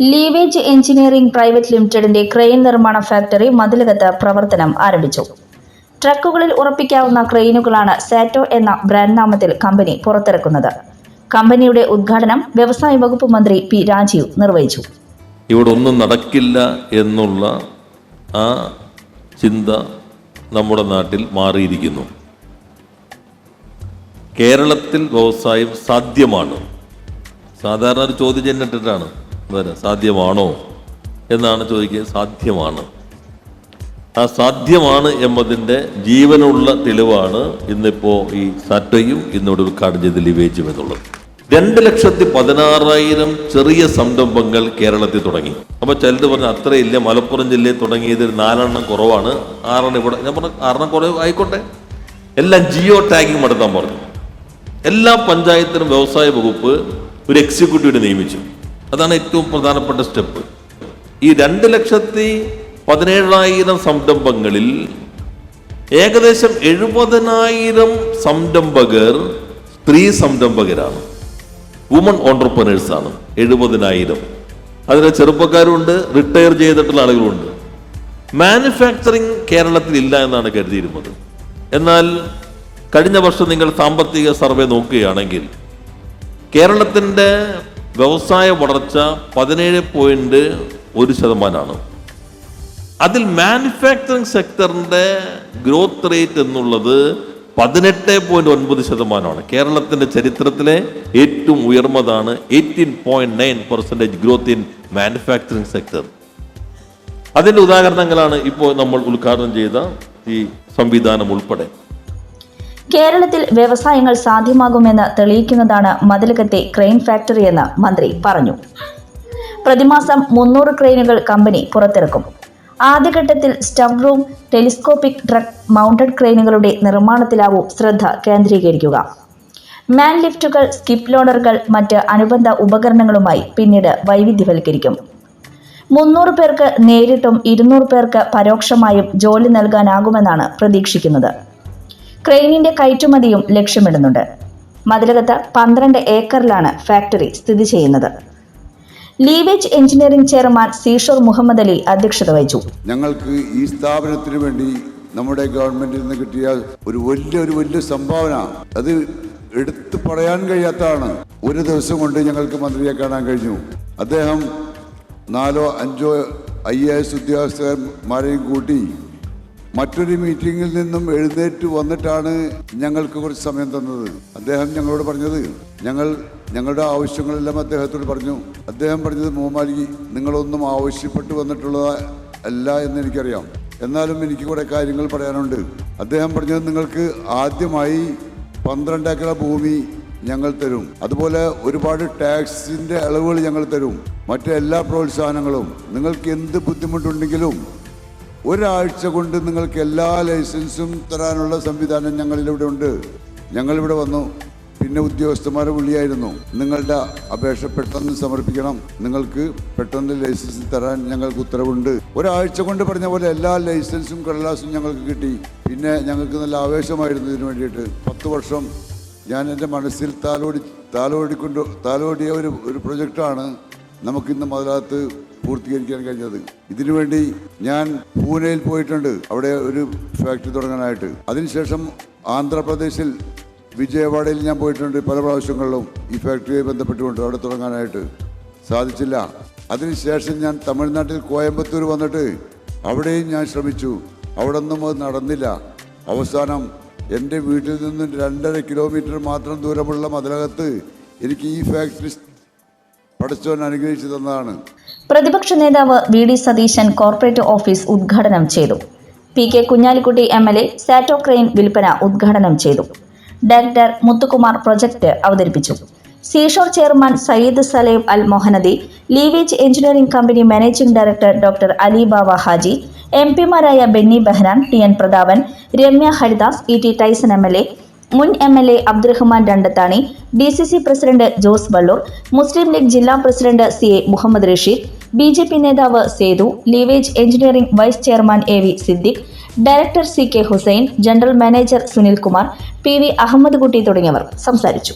ലീവേജ് engineering private ലിമിറ്റഡിന്റെ crane നിർമ്മാണ factory മതിലകത്ത് പ്രവർത്തനം ആരംഭിച്ചു. ട്രക്കുകളിൽ ഉറപ്പിക്കാവുന്ന ക്രെയിനുകളാണ് സാറ്റോ എന്ന ബ്രാൻഡ് നാമത്തിൽ കമ്പനി പുറത്തിറക്കുന്നത്. കമ്പനിയുടെ ഉദ്ഘാടനം വ്യവസായ വകുപ്പ് മന്ത്രി പി രാജീവ് നിർവഹിച്ചു. ഇവിടെ ഒന്നും നടക്കില്ല എന്നുള്ള ആ ചിന്ത നമ്മുടെ നാട്ടിൽ മാറിയിരിക്കുന്നു. കേരളത്തിൽ വ്യവസായം സാധ്യമാണ്. സാധാരണ ഒരു ചോദ്യം ചെന്നിട്ടിട്ടാണ് എന്താ സാധ്യമാണോ എന്നാണ് ചോദിക്കുക. സാധ്യമാണ്. ആ സാധ്യമാണ് എന്നതിന്റെ ജീവനുള്ള തെളിവാണ് ഇന്നിപ്പോൾ ഈ സാറ്റയും ഇന്നിവിടെ ഉദ്ഘാടനം ചെയ്ത് ലിവേജും എന്നുള്ളത്. രണ്ട് ലക്ഷത്തി പതിനാറായിരം ചെറിയ സംരംഭങ്ങൾ കേരളത്തിൽ തുടങ്ങി. അപ്പൊ ചിലത് പറഞ്ഞ അത്രയില്ല മലപ്പുറം ജില്ലയിൽ തുടങ്ങിയത് നാലെണ്ണം കുറവാണ്. ആറെണ്ണം ഇവിടെ ഞാൻ പറഞ്ഞു ആറെണ്ണം കുറവ് ആയിക്കോട്ടെ. എല്ലാം ജിയോ ടാഗിങ് നടത്താൻ പറഞ്ഞു. എല്ലാ പഞ്ചായത്തിനും വ്യവസായ വകുപ്പ് ഒരു എക്സിക്യൂട്ടീവിനെ നിയമിച്ചു. അതാണ് ഏറ്റവും പ്രധാനപ്പെട്ട സ്റ്റെപ്പ് ഈ രണ്ട് ലക്ഷത്തി പതിനേഴായിരം സംരംഭങ്ങളിൽ ഏകദേശം എഴുപതിനായിരം സംരംഭകർ സ്ത്രീ സംരംഭകരാണ്. വുമൺ ഓണ്ടർപ്രനേഴ്സാണ് എഴുപതിനായിരം. അതിൽ ചെറുപ്പക്കാരുണ്ട് റിട്ടയർ ചെയ്തിട്ടുള്ള ആളുകളുണ്ട്. മാനുഫാക്ചറിങ് കേരളത്തിൽ ഇല്ല എന്നാണ് കരുതിയിരുന്നത്. എന്നാൽ കഴിഞ്ഞ വർഷം നിങ്ങൾ സാമ്പത്തിക സർവേ നോക്കുകയാണെങ്കിൽ കേരളത്തിന്റെ വ്യവസായ വളർച്ച പതിനേഴ് പോയിന്റ് ഒരു ശതമാനമാണ് അതിൽ മാനുഫാക്ചറിങ് സെക്ടറിന്റെ ഗ്രോത്ത് റേറ്റ് എന്നുള്ളത് പതിനെട്ട് പോയിന്റ് ഒൻപത് ശതമാനമാണ്. കേരളത്തിന്റെ ചരിത്രത്തിലെ ഏറ്റവും ഉയർന്നതാണ് eighteen point nine percentage growth in manufacturing sector അതിന്റെ ഉദാഹരണങ്ങളാണ് ഇപ്പോൾ നമ്മൾ ഉദ്ഘാടനം ചെയ്ത ഈ സംവിധാനം ഉൾപ്പെടെ. കേരളത്തിൽ വ്യവസായങ്ങൾ സാധ്യമാകുമെന്ന് തെളിയിക്കുന്നതാണ് മതിലകത്തെ ക്രെയിൻ ഫാക്ടറിയെന്ന് മന്ത്രി പറഞ്ഞു. പ്രതിമാസം മുന്നൂറ് ക്രെയിനുകൾ കമ്പനി പുറത്തിറക്കും. ആദ്യഘട്ടത്തിൽ stove room telescopic truck mounted ക്രെയിനുകളുടെ നിർമ്മാണത്തിലാവും ശ്രദ്ധ കേന്ദ്രീകരിക്കുക. മാൻ ലിഫ്റ്റുകൾ സ്കിപ്പ് ലോഡറുകൾ മറ്റ് അനുബന്ധ ഉപകരണങ്ങളുമായി പിന്നീട് വൈവിധ്യവൽക്കരിക്കും. മുന്നൂറ് പേർക്ക് നേരിട്ടും ഇരുന്നൂറ് പേർക്ക് പരോക്ഷമായും ജോലി നൽകാനാകുമെന്നാണ് പ്രതീക്ഷിക്കുന്നത്. ക്രെയിനിന്റെ കയറ്റുമതിയും ലക്ഷ്യമിടുന്നുണ്ട്. മതിലകത്ത് പന്ത്രണ്ട് ഏക്കറിലാണ് ഫാക്ടറി സ്ഥിതി ചെയ്യുന്നത്. Leverage engineering chairman Seashore Muhammad Ali അധ്യക്ഷത വഹിച്ചു. ഞങ്ങൾക്ക് ഈ സ്ഥാപനത്തിന് വേണ്ടി നമ്മുടെ ഗവൺമെന്റിൽ നിന്ന് കിട്ടിയ ഒരു വലിയ ഒരു വലിയ സംഭാവന. അത് എടുത്തു പറയാൻ കഴിയാത്തതാണ്. ഒരു ദിവസം കൊണ്ട് ഞങ്ങൾക്ക് മന്ത്രിയെ കാണാൻ കഴിഞ്ഞു. അദ്ദേഹം നാലോ അഞ്ചോ ഐ എ എസ് ഉദ്യോഗസ്ഥന്മാരെയും കൂട്ടി മറ്റൊരു മീറ്റിംഗിൽ നിന്നും എഴുന്നേറ്റ് വന്നിട്ടാണ് ഞങ്ങൾക്ക് കുറച്ച് സമയം തന്നത്. അദ്ദേഹം ഞങ്ങളോട് പറഞ്ഞത് ഞങ്ങൾ ഞങ്ങളുടെ ആവശ്യങ്ങളെല്ലാം അദ്ദേഹത്തോട് പറഞ്ഞു. അദ്ദേഹം പറഞ്ഞത് മൂമാലി നിങ്ങളൊന്നും ആവശ്യപ്പെട്ട് വന്നിട്ടുള്ളത് അല്ല എന്ന് എനിക്കറിയാം. എന്നാലും എനിക്ക് കുറെ കാര്യങ്ങൾ പറയാനുണ്ട്. അദ്ദേഹം പറഞ്ഞത് നിങ്ങൾക്ക് ആദ്യമായി പന്ത്രണ്ട് ഏക്കർ ഭൂമി ഞങ്ങൾ തരും. അതുപോലെ ഒരുപാട് ടാക്സിന്റെ അളവുകൾ ഞങ്ങൾ തരും. മറ്റെല്ലാ പ്രോത്സാഹനങ്ങളും. നിങ്ങൾക്ക് എന്ത് ബുദ്ധിമുട്ടുണ്ടെങ്കിലും ഒരാഴ്ച കൊണ്ട് നിങ്ങൾക്ക് എല്ലാ ലൈസൻസും തരാനുള്ള സംവിധാനം ഞങ്ങളിവിടെ ഉണ്ട്. ഞങ്ങളിവിടെ വന്നു. പിന്നെ ഉദ്യോഗസ്ഥന്മാരെ വിളിയായിരുന്നു. നിങ്ങളുടെ അപേക്ഷ പെട്ടെന്ന് സമർപ്പിക്കണം. നിങ്ങൾക്ക് പെട്ടെന്ന് ലൈസൻസ് തരാൻ ഞങ്ങൾക്ക് ഉത്തരവുണ്ട്. ഒരാഴ്ച കൊണ്ട് പറഞ്ഞ പോലെ എല്ലാ ലൈസൻസും കടലാസും ഞങ്ങൾക്ക് കിട്ടി. പിന്നെ ഞങ്ങൾക്ക് നല്ല ആവേശമായിരുന്നു ഇതിനു വേണ്ടിയിട്ട്. പത്ത് വർഷം ഞാൻ എന്റെ മനസ്സിൽ താലോടി താലോടിക്കൊണ്ട് താലോടിയ ഒരു ഒരു പ്രൊജക്റ്റാണ്. നമുക്കിന്ന് മുതലകത്ത് പൂർത്തീകരിക്കാൻ കഴിഞ്ഞത്. ഇതിനുവേണ്ടി ഞാൻ പൂനെയിൽ പോയിട്ടുണ്ട്. അവിടെ ഒരു ഫാക്ടറി തുടങ്ങാനായിട്ട്. അതിനുശേഷം ആന്ധ്രാപ്രദേശിൽ വിജയവാഡയിൽ ഞാൻ പോയിട്ടുണ്ട്. പല പ്രാവശ്യങ്ങളിലും ഈ ഫാക്ടറിയെ ബന്ധപ്പെട്ടുകൊണ്ട് അവിടെ തുടങ്ങാനായിട്ട് സാധിച്ചില്ല. അതിനുശേഷം ഞാൻ തമിഴ്നാട്ടിൽ കോയമ്പത്തൂർ വന്നിട്ട് അവിടെയും ഞാൻ ശ്രമിച്ചു. അവിടെ ഒന്നും അത് നടന്നില്ല. അവസാനം എന്റെ വീട്ടിൽ നിന്ന് രണ്ടര കിലോമീറ്റർ മാത്രം ദൂരമുള്ള മതിലകത്ത് എനിക്ക് ഈ ഫാക്ടറി പഠിച്ചവൻ അനുഗ്രഹിച്ചു തന്നതാണ്. പ്രതിപക്ഷ നേതാവ് V D Satheesan corporate office ഉദ്ഘാടനം ചെയ്തു. P K Kunhalikutty M L A Sato crane വിൽപ്പന ഉദ്ഘാടനം ചെയ്തു. ഡയറക്ടർ മുത്തുകുമാർ പ്രൊജക്ട് അവതരിപ്പിച്ചു. Seashore chairman Sayyid Salem Al Mohanadi leverage engineering company managing director doctor Ali Bava Haji M പിമാരായ Benny Behanan T N Prathapan Ramya Haridas E T Tyson M L A മുൻ M L A Abdurahiman Randathani D C C president Jose Vallur Muslim League ജില്ലാ president C A Muhammad Rasheed B J P നേതാവ് Sethu leverage engineering vice chairman A V Siddique director C K Hussain general manager Sunilkumar P V Ahammad Kutty തുടങ്ങിയവർ സംസാരിച്ചു.